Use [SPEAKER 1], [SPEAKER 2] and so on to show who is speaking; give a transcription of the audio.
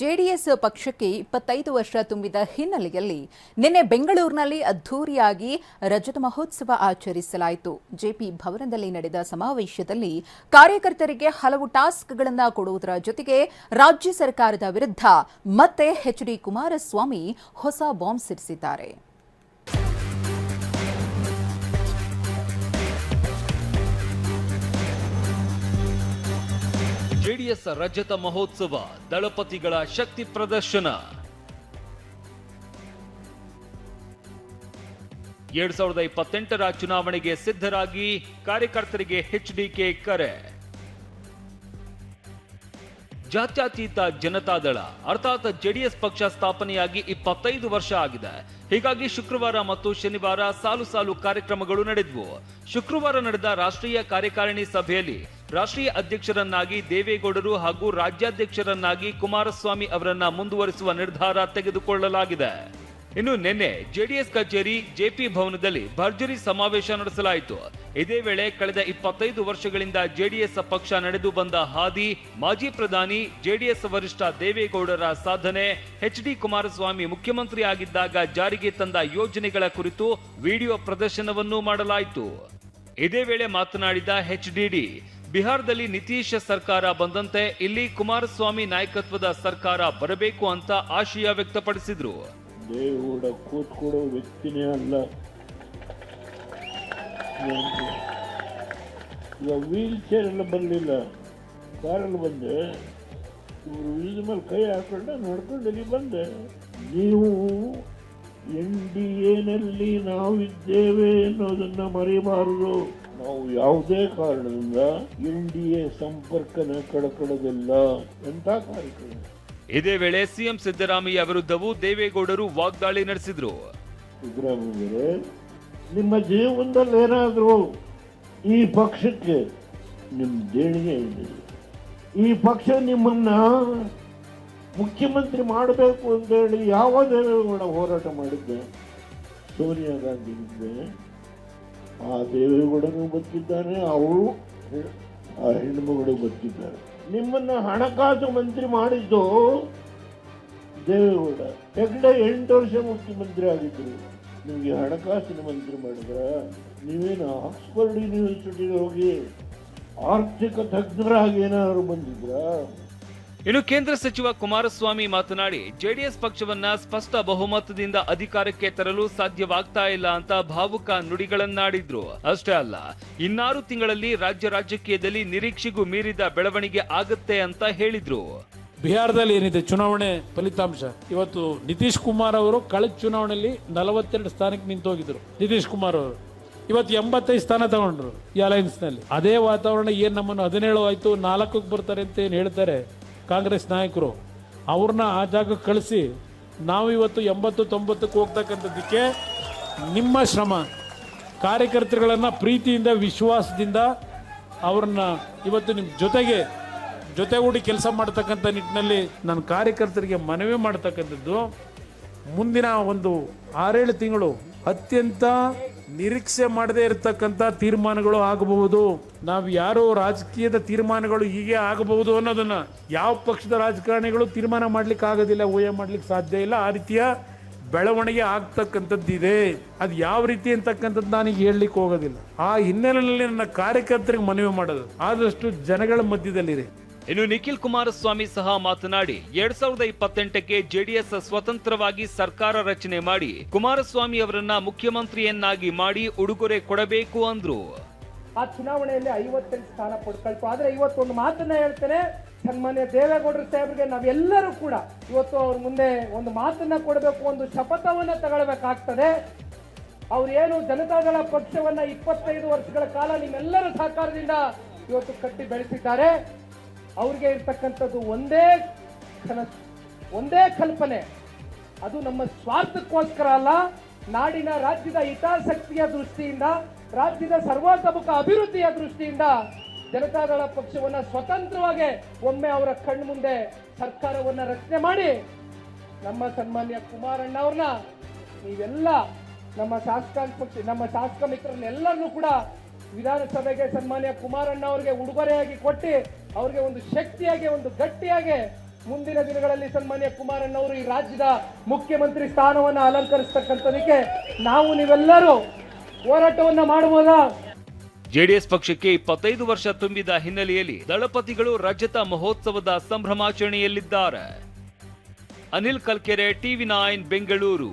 [SPEAKER 1] JDS ಪಕ್ಷಕ್ಕೆ ಇಪ್ಪತ್ತೈದು ವರ್ಷ ತುಂಬಿದ ಹಿನ್ನೆಲೆಯಲ್ಲಿ ನಿನ್ನೆ ಬೆಂಗಳೂರಿನಲ್ಲಿ ಅದ್ಧೂರಿಯಾಗಿ ರಜತ ಮಹೋತ್ಸವ ಆಚರಿಸಲಾಯಿತು. ಜೆಪಿ ಭವನದಲ್ಲಿ ನಡೆದ ಸಮಾವೇಶದಲ್ಲಿ ಕಾರ್ಯಕರ್ತರಿಗೆ ಹಲವು ಟಾಸ್ಕ್ಗಳನ್ನು ಕೊಡುವುದರ ಜೊತೆಗೆ ರಾಜ್ಯ ಸರ್ಕಾರದ ವಿರುದ್ಧ ಮತ್ತೆ ಎಚ್ಡಿ ಕುಮಾರಸ್ವಾಮಿ ಹೊಸ ಬಾಂಬ್ ಸಿಡಿಸಿದ್ದಾರೆ.
[SPEAKER 2] ಜೆಡಿಎಸ್ ರಜತ ಮಹೋತ್ಸವ, ದಳಪತಿಗಳ ಶಕ್ತಿ ಪ್ರದರ್ಶನ. ಎರಡ್ ಸಾವಿರದ ಇಪ್ಪತ್ತೆಂಟರ ಚುನಾವಣೆಗೆ ಸಿದ್ಧರಾಗಿ ಕಾರ್ಯಕರ್ತರಿಗೆ ಎಚ್ಡಿಕೆ ಕರೆ. ಜಾತ್ಯತೀತ ಜನತಾದಳ ಅರ್ಥಾತ್ ಜೆಡಿಎಸ್ ಪಕ್ಷ ಸ್ಥಾಪನೆಯಾಗಿ ಇಪ್ಪತ್ತೈದು ವರ್ಷ ಆಗಿದೆ. ಹೀಗಾಗಿ ಶುಕ್ರವಾರ ಮತ್ತು ಶನಿವಾರ ಸಾಲು ಸಾಲು ಕಾರ್ಯಕ್ರಮಗಳು ನಡೆದವು. ಶುಕ್ರವಾರ ನಡೆದ ರಾಷ್ಟ್ರೀಯ ಕಾರ್ಯಕಾರಿಣಿ ಸಭೆಯಲ್ಲಿ ರಾಷ್ಟ್ರೀಯ ಅಧ್ಯಕ್ಷರನ್ನಾಗಿ ದೇವೇಗೌಡರು ಹಾಗೂ ರಾಜ್ಯಾಧ್ಯಕ್ಷರನ್ನಾಗಿ ಕುಮಾರಸ್ವಾಮಿ ಅವರನ್ನ ಮುಂದುವರಿಸುವ ನಿರ್ಧಾರ ತೆಗೆದುಕೊಳ್ಳಲಾಗಿದೆ. ಇನ್ನು ನಿನ್ನೆ ಜೆಡಿಎಸ್ ಕಚೇರಿ ಜೆಪಿ ಭವನದಲ್ಲಿ ಭರ್ಜರಿ ಸಮಾವೇಶ ನಡೆಸಲಾಯಿತು. ಇದೇ ವೇಳೆ ಕಳೆದ ಇಪ್ಪತ್ತೈದು ವರ್ಷಗಳಿಂದ ಜೆಡಿಎಸ್ ಪಕ್ಷ ನಡೆದು ಬಂದ ಹಾದಿ, ಮಾಜಿ ಪ್ರಧಾನಿ, ಜೆಡಿಎಸ್ ವರಿಷ್ಠ ದೇವೇಗೌಡರ ಸಾಧನೆ, ಎಚ್ ಡಿ ಕುಮಾರಸ್ವಾಮಿ ಮುಖ್ಯಮಂತ್ರಿ ಆಗಿದ್ದಾಗ ಜಾರಿಗೆ ತಂದ ಯೋಜನೆಗಳ ಕುರಿತು ವಿಡಿಯೋ ಪ್ರದರ್ಶನವನ್ನೂ ಮಾಡಲಾಯಿತು. ಇದೇ ವೇಳೆ ಮಾತನಾಡಿದ ಎಚ್ಡಿಡಿ ಬಿಹಾರದಲ್ಲಿ ನಿತೀಶ್ ಸರ್ಕಾರ ಬಂದಂತೆ ಇಲ್ಲಿ ಕುಮಾರಸ್ವಾಮಿ ನಾಯಕತ್ವದ ಸರ್ಕಾರ ಬರಬೇಕು ಅಂತ ಆಶಯ ವ್ಯಕ್ತಪಡಿಸಿದ್ರು.
[SPEAKER 3] ದೇವೇಗೌಡ ಕೂತ್ಕೊಡೋ ವ್ಯಕ್ತಿನೇ ಅಲ್ಲ. ಈಗ ವೀಲ್ ಚೇರ್ ಎಲ್ಲ ಬರಲಿಲ್ಲ. ಕಾರಲ್ಲಿ ಬಂದೆ. ಇವರು ವೀಲ್ ಮೇಲೆ ಕೈ ಹಾಕೊಂಡು ನಡ್ಕೊಂಡು ಇಲ್ಲಿ ಬಂದೆ. ನೀವು ಎನ್ ಡಿ ಎನಲ್ಲಿ ನಾವಿದ್ದೇವೆ ಅನ್ನೋದನ್ನು ಮರೆಯಬಾರದು ನಾವು ಯಾವುದೇ ಕಾರಣದಿಂದ ಎನ್ ಡಿ ಎ ಸಂಪರ್ಕನ ಕಳ್ಕೊಳ್ಳೋದಿಲ್ಲ ಅಂತ ಕಾರ್ಯಕ್ರಮ
[SPEAKER 2] ಇದೇ ವೇಳೆ ಸಿಎಂ ಸಿದ್ದರಾಮಯ್ಯ ವಿರುದ್ಧವೂ ದೇವೇಗೌಡರು ವಾಗ್ದಾಳಿ ನಡೆಸಿದ್ರು.
[SPEAKER 3] ಸಿದ್ದರಾಮಯ್ಯರೇ ನಿಮ್ಮ ಜೀವನದಲ್ಲಿ ಏನಾದರೂ ಈ ಪಕ್ಷಕ್ಕೆ ನಿಮ್ಮ ದೇಣಿಗೆ ಇದೆ. ಈ ಪಕ್ಷ ನಿಮ್ಮನ್ನ ಮುಖ್ಯಮಂತ್ರಿ ಮಾಡಬೇಕು ಅಂತೇಳಿ ಯಾವ ದೇವೇಗೌಡ ಹೋರಾಟ ಮಾಡಿದ್ದೆ? ಸೋನಿಯಾ ಗಾಂಧಿ ಇದ್ದೆ ಆ ದೇವೇಗೌಡನು ಬದುಕಿದ್ದಾನೆ ಅವಳು ಆ ಹೆಣ್ಣುಮಗಳು ಬದುಕಿದ್ದಾರೆ ನಿಮ್ಮನ್ನ ಹಣಕಾಸು ಮಂತ್ರಿ ಮಾಡಿದ್ದು ದೇವೇಗೌಡ ಹೆಗ್ಡೆ ಎಂಟು ವರ್ಷ ಮುಖ್ಯಮಂತ್ರಿ ಆಗಿದ್ರು. ನಿಮಗೆ ಹಣಕಾಸಿನ ಮಂತ್ರಿ ಮಾಡಿದ್ರ ನೀವೇನು ಆಕ್ಸ್ಫರ್ಡ್ ಯೂನಿವರ್ಸಿಟಿಗೆ ಹೋಗಿ ಆರ್ಥಿಕ ತಜ್ಞರಾಗಿ ಏನಾದ್ರು ಬಂದಿದ್ರಾ?
[SPEAKER 2] ಇನ್ನು ಕೇಂದ್ರ ಸಚಿವ ಕುಮಾರಸ್ವಾಮಿ ಮಾತನಾಡಿ, ಜೆಡಿಎಸ್ ಪಕ್ಷವನ್ನ ಸ್ಪಷ್ಟ ಬಹುಮತದಿಂದ ಅಧಿಕಾರಕ್ಕೆ ತರಲು ಸಾಧ್ಯವಾಗ್ತಾ ಇಲ್ಲ ಅಂತ ಭಾವುಕ ನುಡಿಗಳನ್ನಾಡಿದ್ರು. ಅಷ್ಟೇ ಅಲ್ಲ, ಇನ್ನಾರು ತಿಂಗಳಲ್ಲಿ ರಾಜ್ಯ ರಾಜಕೀಯದಲ್ಲಿ ನಿರೀಕ್ಷೆಗೂ ಮೀರಿದ ಬೆಳವಣಿಗೆ ಆಗುತ್ತೆ ಅಂತ ಹೇಳಿದ್ರು.
[SPEAKER 4] ಬಿಹಾರದಲ್ಲಿ ಏನಿದೆ? ಚುನಾವಣೆ ಫಲಿತಾಂಶ. ಇವತ್ತು ನಿತೀಶ್ ಕುಮಾರ್ ಅವರು ಕಳೆದ ಚುನಾವಣೆಯಲ್ಲಿ ನಲವತ್ತೆರಡು ಸ್ಥಾನಕ್ಕೆ ನಿಂತು ಹೋಗಿದ್ರು ನಿತೀಶ್ ಕುಮಾರ್ ಅವರು. ಇವತ್ತು ಎಂಬತ್ತೈದು ಸ್ಥಾನ ತಗೊಂಡ್ರು ಈ ಅಲಯನ್ಸ್ನಲ್ಲಿ. ಅದೇ ವಾತಾವರಣ ಏನ್ ನಮ್ಮನ್ನು ಹದಿನೇಳು ಆಯ್ತು ನಾಲ್ಕಕ್ಕೆ ಬರ್ತಾರೆ ಅಂತ ಏನು ಹೇಳ್ತಾರೆ? ಕಾಂಗ್ರೆಸ್ ನಾಯಕರು ಅವ್ರನ್ನ ಆ ಜಾಗಕ್ಕೆ ಕಳಿಸಿ ನಾವು ಇವತ್ತು ಎಂಬತ್ತು ತೊಂಬತ್ತಕ್ಕೆ ಹೋಗ್ತಕ್ಕಂಥದ್ದಕ್ಕೆ ನಿಮ್ಮ ಶ್ರಮ. ಕಾರ್ಯಕರ್ತರುಗಳನ್ನು ಪ್ರೀತಿಯಿಂದ, ವಿಶ್ವಾಸದಿಂದ ಅವ್ರನ್ನ ಇವತ್ತು ನಿಮ್ಮ ಜೊತೆಗೆ ಜೊತೆಗೂಡಿ ಕೆಲಸ ಮಾಡ್ತಕ್ಕಂಥ ನಿಟ್ಟಿನಲ್ಲಿ ನಾನು ಕಾರ್ಯಕರ್ತರಿಗೆ ಮನವಿ ಮಾಡ್ತಕ್ಕಂಥದ್ದು. ಮುಂದಿನ ಒಂದು ಆರೇಳು ತಿಂಗಳು ಅತ್ಯಂತ ನಿರೀಕ್ಷೆ ಮಾಡದೇ ಇರತಕ್ಕಂಥ ತೀರ್ಮಾನಗಳು ಆಗಬಹುದು. ನಾವು ಯಾರೋ ರಾಜಕೀಯದ ತೀರ್ಮಾನಗಳು ಹೀಗೆ ಆಗಬಹುದು ಅನ್ನೋದನ್ನ ಯಾವ ಪಕ್ಷದ ರಾಜಕಾರಣಿಗಳು ತೀರ್ಮಾನ ಮಾಡ್ಲಿಕ್ಕೆ ಆಗೋದಿಲ್ಲ, ಊಹೆ ಮಾಡ್ಲಿಕ್ಕೆ ಸಾಧ್ಯ ಇಲ್ಲ. ಆ ರೀತಿಯ ಬೆಳವಣಿಗೆ ಆಗ್ತಕ್ಕಂಥದ್ದು ಇದೆ ಅದು ಯಾವ ರೀತಿ ಅಂತಕ್ಕಂಥದ್ದು ನನಗೆ ಹೇಳಲಿಕ್ಕೆ ಹೋಗೋದಿಲ್ಲ. ಆ ಹಿನ್ನೆಲೆಯಲ್ಲಿ ನನ್ನ ಕಾರ್ಯಕರ್ತರಿಗೆ ಮನವಿ ಮಾಡೋದು. ಆದಷ್ಟು ಜನಗಳ ಮಧ್ಯದಲ್ಲಿದೆ
[SPEAKER 2] ಇನ್ನು ನಿಖಿಲ್ ಕುಮಾರಸ್ವಾಮಿ ಸಹ ಮಾತನಾಡಿ ಎರಡ್ ಸಾವಿರದ ಇಪ್ಪತ್ತೆಂಟಕ್ಕೆ ಜೆಡಿಎಸ್ ಸ್ವತಂತ್ರವಾಗಿ ಸರ್ಕಾರ ರಚನೆ ಮಾಡಿ ಕುಮಾರಸ್ವಾಮಿ ಅವರನ್ನ ಮುಖ್ಯಮಂತ್ರಿಯನ್ನಾಗಿ ಮಾಡಿ ಉಡುಗೊರೆ ಕೊಡಬೇಕು ಅಂದ್ರು.
[SPEAKER 5] ಆ ಚುನಾವಣೆಯಲ್ಲಿ ಐವತ್ತೆಂಟು ಸ್ಥಾನ ಪಡ್ಕೊಳ್ತು ಆದ್ರೆ ಇವತ್ತೊಂದು ಮಾತನ್ನ ಹೇಳ್ತೇನೆ. ಸನ್ಮಾನ್ಯ ದೇವೇಗೌಡರ ಸಾಹೇಬ್ರಿಗೆ ನಾವೆಲ್ಲರೂ ಕೂಡ ಇವತ್ತು ಅವ್ರ ಮುಂದೆ ಒಂದು ಮಾತನ್ನ ಕೊಡಬೇಕು, ಒಂದು ಶಪಥವನ್ನ ತಗೊಳ್ಬೇಕಾಗ್ತದೆ. ಅವ್ರು ಏನು ಜನತಾದಳ ಪಕ್ಷವನ್ನ ಇಪ್ಪತ್ತೈದು ವರ್ಷಗಳ ಕಾಲ ನಿಮ್ಮೆಲ್ಲರ ಸಹಕಾರದಿಂದ ಇವತ್ತು ಕಟ್ಟಿ ಬೆಳೆಸಿದ್ದಾರೆ. ಅವ್ರಿಗೆ ಇರ್ತಕ್ಕಂಥದ್ದು ಒಂದೇ ಕನಸು ಒಂದೇ ಕಲ್ಪನೆ. ಅದು ನಮ್ಮ ಸ್ವಾರ್ಥಕ್ಕೋಸ್ಕರ ಅಲ್ಲ, ನಾಡಿನ ರಾಜ್ಯದ ಹಿತಾಸಕ್ತಿಯ ದೃಷ್ಟಿಯಿಂದ, ರಾಜ್ಯದ ಸರ್ವತೋಮುಖ ಅಭಿವೃದ್ಧಿಯ ದೃಷ್ಟಿಯಿಂದ ಜನತಾದಳ ಪಕ್ಷವನ್ನ ಸ್ವತಂತ್ರವಾಗಿ ಒಮ್ಮೆ ಅವರ ಕಣ್ಣು ಮುಂದೆ ಸರ್ಕಾರವನ್ನ ರಚನೆ ಮಾಡಿ, ನಮ್ಮ ಸನ್ಮಾನ್ಯ ಕುಮಾರಣ್ಣ ಅವ್ರನ್ನ ನೀವೆಲ್ಲ ನಮ್ಮ ಶಾಸಕಾಂಗ ಪಕ್ಷ, ನಮ್ಮ ಶಾಸಕ ಮಿತ್ರರನ್ನೆಲ್ಲರನ್ನೂ ಕೂಡ ವಿಧಾನಸಭೆಗೆ ಸನ್ಮಾನ್ಯ ಕುಮಾರಣ್ಣ ಅವರಿಗೆ ಉಡುಗೊರೆಯಾಗಿ ಕೊಟ್ಟು ಅವರಿಗೆ ಒಂದು ಶಕ್ತಿಯಾಗಿ, ಒಂದು ಗಟ್ಟಿಯಾಗಿ ಮುಂದಿನ ದಿನಗಳಲ್ಲಿ ಸನ್ಮಾನ್ಯ ಕುಮಾರಣ್ಣ ಅವರು ಈ ರಾಜ್ಯದ ಮುಖ್ಯಮಂತ್ರಿ ಸ್ಥಾನವನ್ನು ಅಲಂಕರಿಸತಕ್ಕಂಥದಕ್ಕೆ ನಾವು ನೀವೆಲ್ಲರೂ ಹೋರಾಟವನ್ನು ಮಾಡಬಹುದ?
[SPEAKER 2] ಜೆಡಿಎಸ್ ಪಕ್ಷಕ್ಕೆ ಇಪ್ಪತ್ತೈದು ವರ್ಷ ತುಂಬಿದ ಹಿನ್ನೆಲೆಯಲ್ಲಿ ದಳಪತಿಗಳು ರಜತ ಮಹೋತ್ಸವದ ಸಂಭ್ರಮಾಚರಣೆಯಲ್ಲಿದ್ದಾರೆ. Anil Kalkere TV nine, Bengaluru.